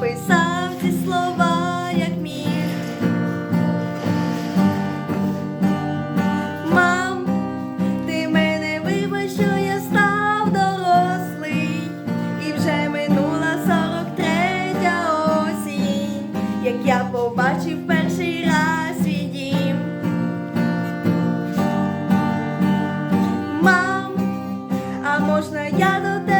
писав ці слова, як міг. Мам, ти мене вибач, що я став дорослий, і вже минула сорок третя осінь, як я побачив перший раз свій дім. Мам, а можна я до тебе?